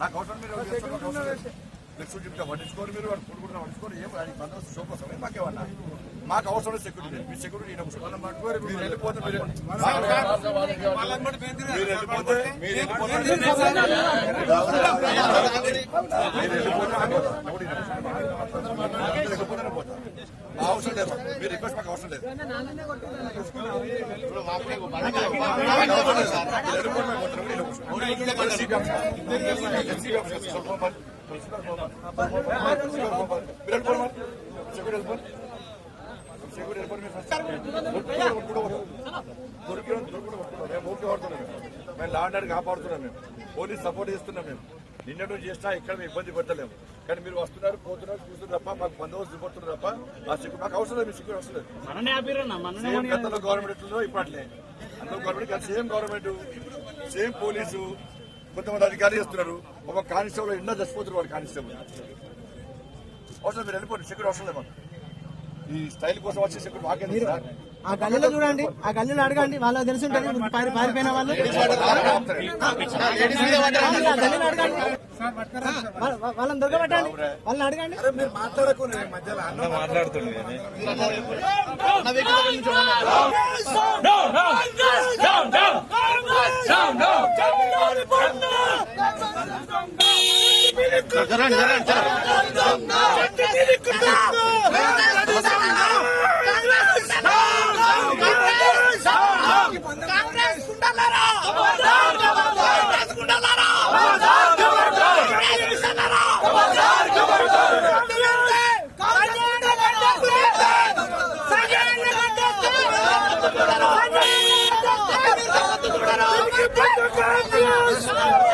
నాకు అవసరం మీరు. ఫ్లెక్స్ చెప్తే పట్టించుకోరు మీరు వాడు కొడుకుంటున్నా పట్టించుకోరు ఏం ఆయన బందోబస్తు షో కోసమే మాకేమన్నా మాకు అవసరం సెక్యూరిటీ మీ సెక్యూరిటీ. మీరు వెళ్ళిపోతే మీరు మీరు వెళ్ళిపోతే మీరు అవసరం లేదు మీరు రిక్వెస్ట్ మాకు అవసరం లేదు దొరికిన. మేము ఊరికే వాడుతున్నాం మేము. మేము లా అండ్ ఆర్డర్ కాపాడుతున్నాం మేము పోలీస్ సపోర్ట్ చేస్తున్నాం మేము నిన్నటి నుంచి చేసినా ఇక్కడ మేము ఇబ్బంది పెట్టలేము కానీ మీరు వస్తున్నారు పోతున్నారు చూస్తున్నారు తప్ప మాకు బందోబస్తు పడుతున్నారు తప్ప ఆ సెక్యూరిటీ మాకు అవసరం లేదు మీ సెక్యూరిటీ అవసరం. లేదు సేమ్ గతంలో గవర్నమెంట్ ఎట్లుందో ఇప్పుడు అట్లే. అందులో గవర్నమెంట్ కాదు సేమ్ గవర్నమెంట్ సేమ్ పోలీసు కొంతమంది అధికారులు చేస్తున్నారు. ఒక కానిస్టేబుల్ ఎన్నో చచ్చిపోతున్నారు వాడు కానిస్టేబుల్. అవసరం మీరు వెళ్ళిపోండి సెక్యూరిటీ అవసరం లేదు మాకు. ఈ స్టైల్ కోసం వచ్చే సెక్యూరిటీ మాకేంది సార్. ఆ గల్లీలో చూడండి ఆ గల్లీలో అడగండి వాళ్ళకి తెలిసి ఉంటుంది పారి పారిపోయిన వాళ్ళు. ఆ గల్లీలో అడగండి వాళ్ళ- వాళ్ళ- వాళ్ళని దొరకబట్టండి వాళ్ళని అడగండి. మీరు మాట్లాడకుండా మధ్యలో అన్న జరండి ¡Manito! ¡Manito! ¡Manito!